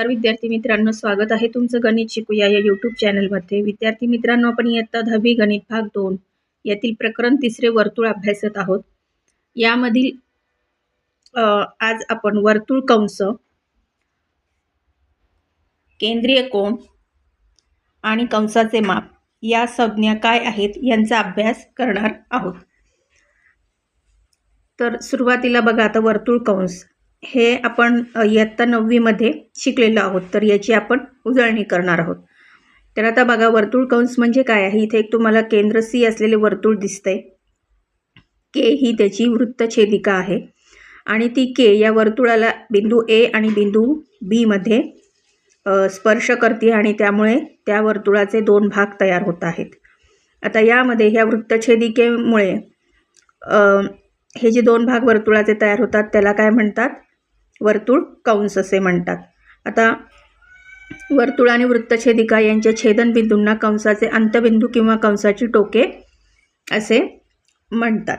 नमस्कार विद्यार्थी मित्रांनो स्वागत आहे तुमचं गणित शिकूया या यूट्यूब चॅनलमध्ये विद्यार्थी मित्रांनो आपण इयत्ता दहावी गणित भाग दोन यातील प्रकरण तिसरे वर्तुळ अभ्यासत आहोत. यामधील आज आपण वर्तुळ कंस केंद्रीय कोण आणि कंसाचे माप या संज्ञा काय आहेत यांचा अभ्यास करणार आहोत. तर सुरुवातीला बघा आता वर्तुळ कंस. हे आपण इयत्ता नववीमध्ये शिकलेलो आहोत. तर याची आपण उजळणी करणार आहोत. तर आता बघा वर्तुळ कंस म्हणजे काय आहे? इथे एक तुम्हाला केंद्र सी असलेले वर्तुळ दिसतंय. के ही त्याची वृत्तछेदिका आहे. आणि ती के या वर्तुळाला बिंदू ए आणि बिंदू बीमध्ये स्पर्श करते आणि त्यामुळे त्या वर्तुळाचे दोन भाग तयार होत आहेत. आता यामध्ये ह्या वृत्तछेदिकेमुळे हे जे दोन भाग वर्तुळाचे तयार होतात त्याला काय म्हणतात? वर्तुळ कंस असे म्हणतात. आता वर्तुळ आणि वृत्तछेदिका यांच्या छेदनबिंदूंना कंसाचे अंतबिंदू किंवा कंसाची टोके असे म्हणतात.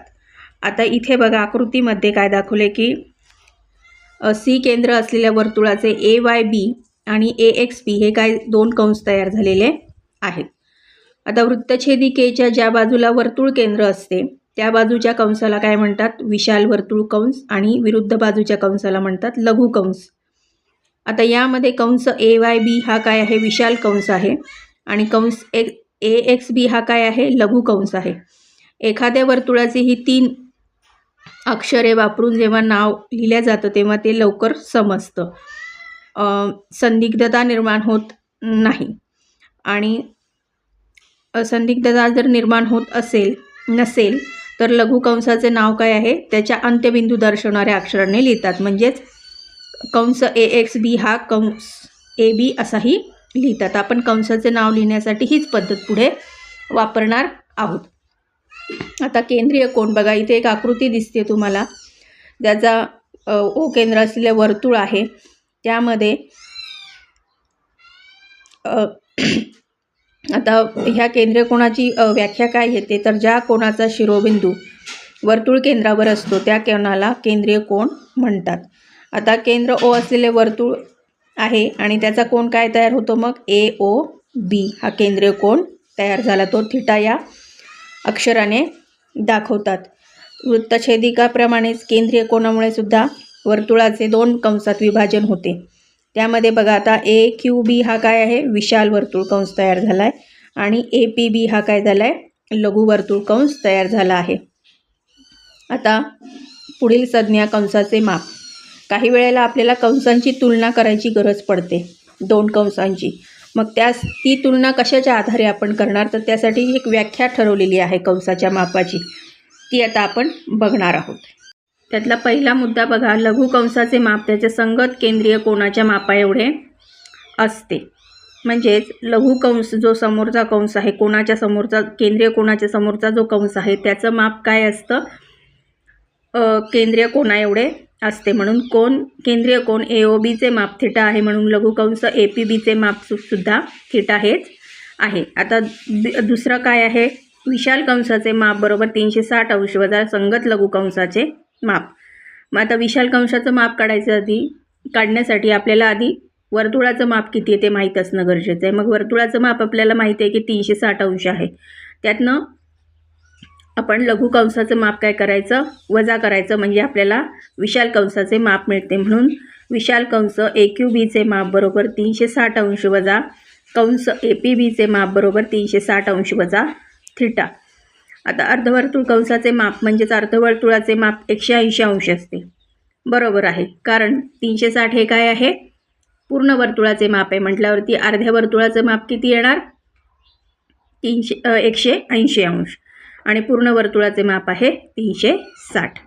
आता इथे बघा आकृतीमध्ये काय दाखवले की सी केंद्र असलेल्या वर्तुळाचे ए वाय बी आणि ए एक्स बी हे काय दोन कंस तयार झालेले आहेत. आता वृत्तछेदिकेच्या ज्या बाजूला वर्तुळ केंद्र असते त्या बाजूच्या कंसाला काय म्हणतात? विशाल वर्तुळ कंस आणि विरुद्ध बाजूच्या कंसाला म्हणतात लघु कंस. आता यामध्ये कंस ए वाय बी हा काय आहे? विशाल कंस आहे. आणि कंस ए ए एक्स बी हा काय आहे? लघु कंस आहे. एखाद्या वर्तुळाची ही तीन अक्षरे वापरून जेव्हा नाव लिहिल्या जातं तेव्हा ते लवकर समजतं. संदिग्धता निर्माण होत नाही. आणि असंदिग्धता जर निर्माण होत असेल नसेल तर लघुकंसाचे नाव काय आहे? त्याच्या अंत्यबिंदू दर्शवणाऱ्या अक्षराने लिहितात. म्हणजेच कंस ए एक्स बी हा कंस ए बी असाही लिहितात. आपण कंसाचे नाव लिहिण्यासाठी हीच पद्धत पुढे वापरणार आहोत. आता केंद्रीय कोण? बघा इथे एक आकृती दिसते तुम्हाला. ज्याचा ओ केंद्र असलेले वर्तुळ आहे. त्यामध्ये आता ह्या केंद्रीय कोणाची व्याख्या काय येते तर ज्या कोणाचा शिरोबिंदू वर्तुळ केंद्रावर असतो त्या कोणाला केंद्रीय कोण म्हणतात? आता केंद्र ओ असलेले वर्तुळ आहे आणि त्याचा कोण काय तयार होतो? मग ए ओ बी हा केंद्रीय कोण तयार झाला. तो थिटा या अक्षराने दाखवतात. वृत्तछेदिकाप्रमाणेच केंद्रीय कोणामुळे सुद्धा वर्तुळाचे दोन कंसात विभाजन होते. त्यामध्ये बघा आता ए क्यू बी हा काय आहे? विशाल वर्तुळ कंस तयार झाला आहे आणि ए पी बी हा काय झाला आहे लघु वर्तुळ कंस तयार झाला आहे. आता पुढील संज्ञा कंसाचे माप. काही वेळेला आपल्याला कंसांची तुलना करायची गरज पडते. दोन कंसांची. मग त्यास ती तुलना कशाच्या आधारे आपण करणार? तर त्यासाठी एक व्याख्या ठरवलेली आहे कंसाच्या मापाची. ती आता आपण बघणार आहोत. त्यातला पहिला मुद्दा बघा लघुकंसाचे माप त्याच्या संगत केंद्रीय कोणाच्या मापा एवढे असते. म्हणजेच लघुकंस जो समोरचा कंस आहे कोणाच्या समोरचा केंद्रीय कोणाच्या समोरचा जो कंस आहे त्याचं माप काय असतं? केंद्रीय कोणा एवढे असते. म्हणून कोण केंद्रीय कोण ए ओ बीचे माप थिटा आहे म्हणून लघुकंस ए पी बीचे माप सुद्धा थिटा हेच आहे. आता दु- दुसरं काय आहे? विशाल कंसाचे माप बरोबर तीनशे साठ अंश वजा संगत लघुकंसाचे माप. मग आता विशाल कंशाचं माप काढायचं आधी. काढण्यासाठी आपल्याला आधी वर्तुळाचं माप किती आहे ते माहीत असणं गरजेचं आहे. मग वर्तुळाचं माप आपल्याला माहिती आहे की तीनशे साठ अंश आहे. त्यातनं आपण लघु कंसाचं माप काय करायचं? वजा करायचं म्हणजे आपल्याला विशाल कंसाचे माप मिळते. म्हणून विशाल कंस ए क्यू बीचे माप बरोबर तीनशे साठ अंश वजा कंस ए पी बीचे माप बरोबर तीनशे साठ अंश वजा थिटा. आता अर्धवर्तुळ कंसाचे माप म्हणजेच अर्धवर्तुळाचे माप एकशे ऐंशी अंश असते. बरोबर आहे. कारण तीनशे साठ हे काय आहे? पूर्ण वर्तुळाचे माप आहे. म्हटल्यावरती अर्ध्या वर्तुळाचं माप किती येणार? तीनशे एकशे ऐंशी अंश. आणि पूर्ण वर्तुळाचे माप आहे तीनशे साठ.